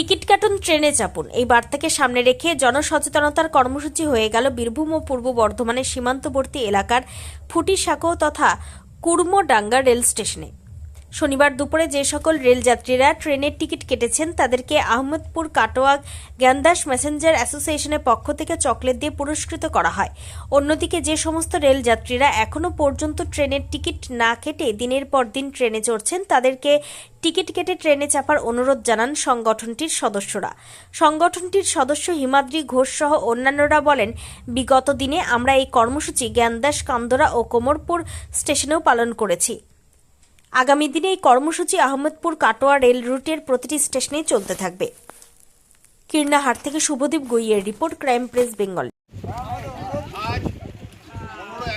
Ticket কাটুন, ট্রেনে চাপুন। এই বার্তাকে সামনে রেখে জনসচেতনতার কর্মসূচি হয়ে গেল বীরভূম ও পূর্ব বর্ধমানের সীমান্তবর্তী এলাকার ফুটিসাঁকো তথা কুর্মডাঙ্গা রেল স্টেশনে। শনিবার দুপুরে যে সকল রেলযাত্রীরা ট্রেনের টিকিট কেটেছেন, তাদেরকে আহমেদপুর কাটোয়া জ্ঞানদাস মেসেঞ্জার অ্যাসোসিয়েশনের পক্ষ থেকে চকলেট দিয়ে পুরস্কৃত করা হয়। অন্যদিকে যে সমস্ত রেলযাত্রীরা এখনও পর্যন্ত ট্রেনের টিকিট না কেটে দিনের পর দিন ট্রেনে চড়ছেন, তাদেরকে টিকিট কেটে ট্রেনে চাপার অনুরোধ জানান সংগঠনটির সদস্যরা। সংগঠনটির সদস্য হিমাদ্রি ঘোষ সহ অন্যান্যরা বলেন, বিগত দিনে আমরা এই কর্মসূচি জ্ঞানদাস, কান্দরা ও কোমরপুর স্টেশনেও পালন করেছি। আগামী দিনে এই কর্মসূচি আহমেদপুর কাটোয়া রেল রুটের প্রতিটি স্টেশনেই চলতে থাকবে। কীর্ণাহাট থেকে শুভদীপ গুইয়ের রিপোর্ট, ক্রাইম প্রেস, বেঙ্গল। আজ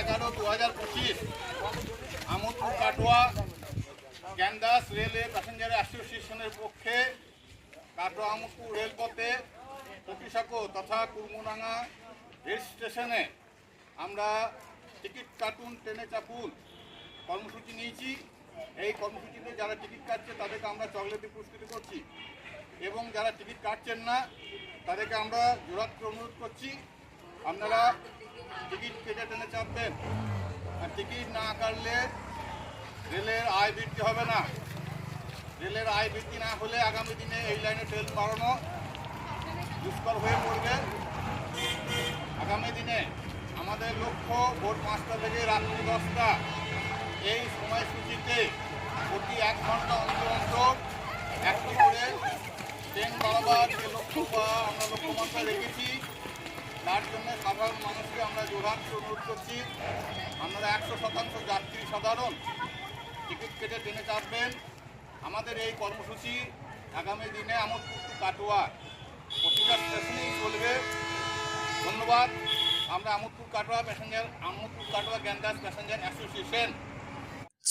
এগারো দু হাজার পঁচিশ আমোদপুর কাটোয়া জ্ঞানদাস রেলওয়ে প্যাসেঞ্জার অ্যাসোসিয়েশনের পক্ষে কাটোয়া আমোদপুর রেলপথে পটিসাঁকো তথা কুরমুরাঙ্গা রেল স্টেশনে আমরা টিকিট কাটুন, ট্রেনে চাপুন কর্মসূচি নিয়েছি। এই কর্মসূচিতে যারা টিকিট কাটছে, তাদেরকে আমরা চকলেটে পুরস্কৃত করছি। এবং যারা টিকিট কাটছেন না, তাদেরকে আমরা জোরাত্র অনুরোধ করছি, আপনারা টিকিট কেটে টেনে চাপবেন। আর টিকিট না কাটলে রেলের আয় বৃদ্ধি হবে না। রেলের আয় বৃদ্ধি না হলে আগামী দিনে এই লাইনে ট্রেন বাড়ানো দুষ্কর হয়ে পড়বে। আগামী দিনে আমাদের লক্ষ্য ভোর পাঁচটা থেকে রাত্রি দশটা। এই সময়সূচিতে প্রতি এক ঘণ্টা অন্তর অন্তর একটি করে ট্রেন বাড়াবার যে লক্ষ্য বা আমরা লক্ষ্যমাত্রা রেখেছি, তার জন্য সাধারণ মানুষকে আমরা জোরহাট অনুরোধ করছি। আপনারা একশো শতাংশ যাত্রী সাধারণ। টিকিট কেটে ট্রেনে চাপবেন। আমাদের এই কর্মসূচি আগামী দিনে আমোদপুর কাটোয়া। প্রতিটা স্টেশনেই চলবে। ধন্যবাদ। আমরা Amodpur Katwa passenger Amodpur Katwa Gyandas passenger association.